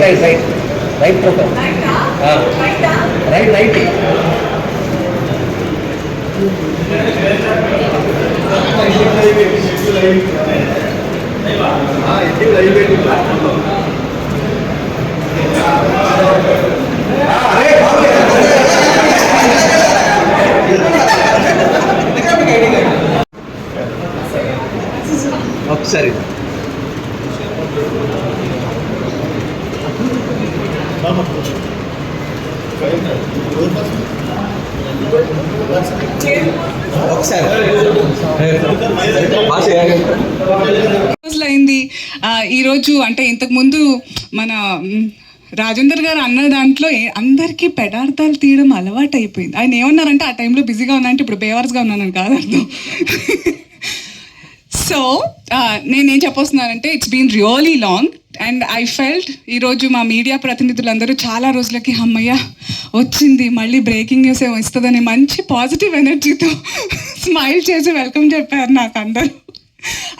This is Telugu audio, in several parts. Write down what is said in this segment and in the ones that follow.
Right right right right photo right right ఒకసారి అయింది ఈరోజు అంటే ఇంతకు ముందు మన రాజేందర్ గారు అన్న దాంట్లో ఏ- అందరికీ పెడార్థాలు తీయడం అలవాటు అయిపోయింది ఆయన ఏమన్నారంటే ఆ టైంలో బిజీగా ఉన్నానంటే ఇప్పుడు బేవర్స్గా ఉన్నానని కాదు అర్థం. సో నేనేం చెప్పొస్తున్నానంటే it's been really long and I felt ఈరోజు మా మీడియా ప్రతినిధులందరూ చాలా రోజులకి అమ్మయ్య వచ్చింది. మళ్ళీ బ్రేకింగ్ న్యూస్ ఏమో ఇస్తుందని మంచి పాజిటివ్ ఎనర్జీతో స్మైల్ చేసి వెల్కమ్ చెప్పారు నాకు అందరూ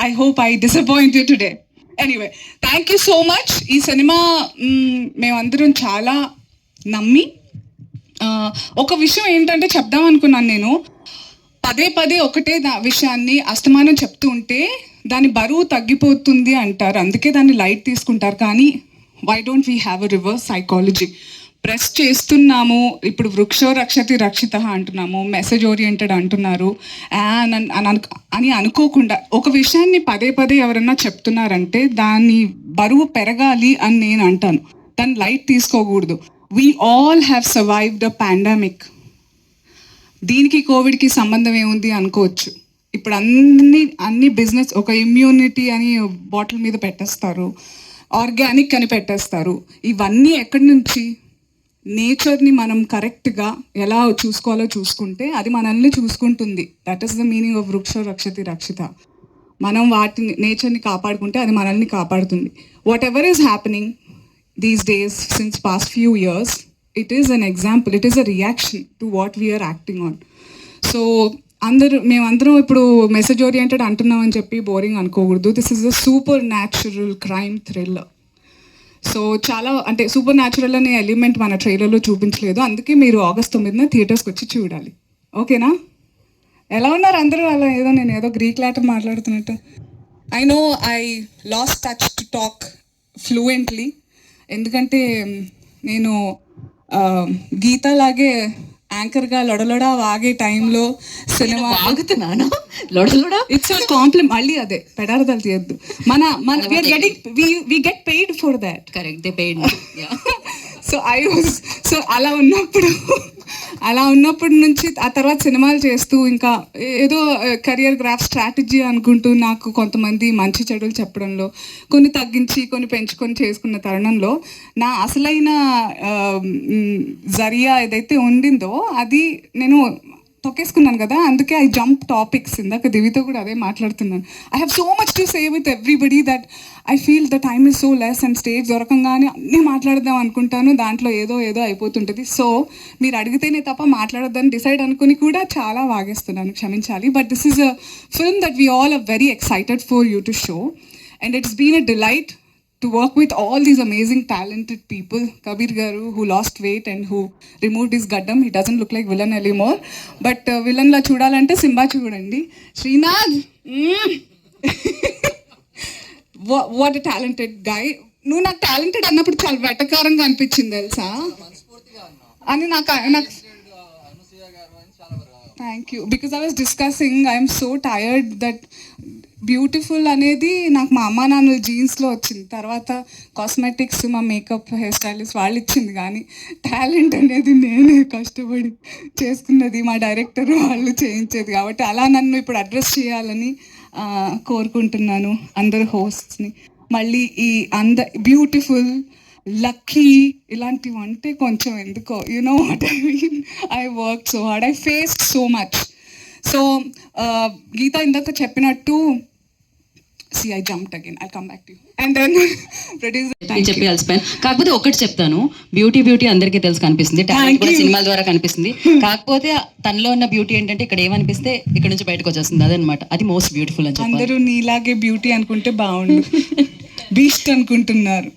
I hope I disappoint you today anyway thank you so much ఈ సినిమా మేమందరం చాలా నమ్మి ఒక విషయం ఏంటంటే చెప్దాం అనుకున్నాను నేను. పదే పదే ఒకటే దా విషయాన్ని అస్తమానం చెప్తూ ఉంటే దాని బరువు తగ్గిపోతుంది అంటారు. అందుకే దాన్ని లైట్ తీసుకుంటారు. కానీ why don't we have a reverse psychology press చేస్తున్నాము. ఇప్పుడు వృక్షో రక్షతి రక్షిత అంటున్నాము. మెసేజ్ ఓరియంటెడ్ అంటున్నారు. అని అని అనుకోకుండా ఒక విషయాన్ని పదే పదే ఎవరన్నా చెప్తున్నారంటే దాని బరువు పెరగాలి అని నేను అంటాను. దాన్ని లైట్ తీసుకోకూడదు. We all have survive the pandemic దీనికి కోవిడ్కి సంబంధం ఏముంది అనుకోవచ్చు. ఇప్పుడు అన్ని అన్ని బిజినెస్ ఒక ఇమ్యూనిటీ అని బాటిల్ మీద పెట్టేస్తారు. ఆర్గానిక్ అని పెట్టేస్తారు. ఇవన్నీ ఎక్కడి నుంచి? నేచర్ని మనం కరెక్ట్గా ఎలా చూసుకోవాలో చూసుకుంటే అది మనల్ని చూసుకుంటుంది. That is the meaning of వృక్ష రక్షతి రక్షిత. మనం వాటిని నేచర్ని కాపాడుకుంటే అది మనల్ని కాపాడుతుంది. Whatever is happening these days since past few years it is an example it is a reaction to what we are acting on so అందరూ మేమందరం ఇప్పుడు మెసేజ్ ఓరియంటెడ్ అంటున్నామని చెప్పి బోరింగ్ అనుకోకూడదు. This is a super natural crime thriller so చాలా అంటే సూపర్ న్యాచురల్ అనే ఎలిమెంట్ మన ట్రైలర్లో చూపించలేదు. అందుకే మీరు ఆగస్ట్ తొమ్మిదిన థియేటర్స్కి వచ్చి చూడాలి. ఓకేనా ఎలా ఉన్నారు అందరూ? అలా ఏదో నేను ఏదో గ్రీక్ లాటర్ మాట్లాడుతున్నట్టు. I know I lost touch to talk fluently ఎందుకంటే నేను గీతలాగే గీత లాగే యాంకర్గా లొడలొడ వాగే టైంలో సినిమా ఆగుతున్నాను లొడలుడా? ఇట్స్ కాంప్లిమెంట్ మళ్ళీ అదే. పెడార్థాలు తీయద్దు. మన మన we are getting we get paid for that correct they paid so I was so అలా ఉన్నప్పుడు అలా ఉన్నప్పటి నుంచి ఆ తర్వాత సినిమాలు చేస్తూ ఇంకా ఏదో కెరియర్ గ్రాఫ్ స్ట్రాటజీ అనుకుంటూ నాకు కొంతమంది మంచి చెడులు చెప్పడంలో కొన్ని తగ్గించి కొన్ని పెంచుకొని చేసుకున్న తరుణంలో నా అసలైన జరియా ఏదైతే ఉండిందో అది నేను తొక్కేసుకున్నాను కదా అందుకే ఐ జంప్ టాపిక్స్ ఇందాక దివితో కూడా అదే మాట్లాడుతున్నాను. I have so much to say with everybody that I feel the time is so less and stage దొరకంగానే అన్నీ మాట్లాడదాం అనుకుంటాను. దాంట్లో ఏదో ఏదో అయిపోతుంటుంది. సో మీరు అడిగితేనే తప్ప మాట్లాడొద్దని డిసైడ్ అనుకుని కూడా చాలా వాగేస్తున్నాను. క్షమించాలి. But this is a film that we all are very excited for you to show and it's been a delight to work with all these amazing talented people kabir garu who lost weight and who removed his gaddam he doesn't look like villain anymore but uh, villain la చూడాలంటే సింబా చూడండి శ్రీనాథ్ వాట్ టాలెంటెడ్ గాయ్ నువ్వు నాకు టాలెంటెడ్ అన్నప్పుడు చాలా వెటకారంగా అనిపించింది తెలుసా అని నాకు నాకు thank you because I was discussing I'm so tired that beautiful అనేది నాకు మా అమ్మ నాన్న జీన్స్లో వచ్చింది. తర్వాత కాస్మెటిక్స్ మా మేకప్ హెయిర్ స్టైలిస్ట్ వాళ్ళు ఇచ్చింది కానీ టాలెంట్ అనేది నేనే కష్టపడి చేసుకున్నది మా డైరెక్టర్ వాళ్ళు చేయించేది. కాబట్టి అలా నన్ను ఇప్పుడు అడ్రస్ చేయాలని కోరుకుంటున్నాను అందరు హోస్ట్స్ని. మళ్ళీ ఈ అంద బ్యూటిఫుల్ లక్కీ ఇలాంటివి అంటే కొంచెం ఎందుకో you know what I mean I work so hard I face so much so Geetha ఇందాక చెప్పినట్టు see I jumped again I come back to and then producer చెప్పి అలసిపోయాను కాకపోతే ఒకటి చెప్తాను. బ్యూటీ బ్యూటీ అందరికీ తెలుసు కనిపిస్తుంది. టాలెంట్ కూడా సినిమాల ద్వారా కనిపిస్తుంది. కాకపోతే తనలో ఉన్న బ్యూటీ ఏంటంటే ఇక్కడ ఏమనిపిస్తే ఇక్కడ నుంచి బయటకు వచ్చేస్తుంది. అదనమాట అది మోస్ట్ బ్యూటిఫుల్ అని అందరూ నీలాగే బ్యూటీ అనుకుంటే బాగుండు. బీస్ట్ అనుకుంటున్నారు.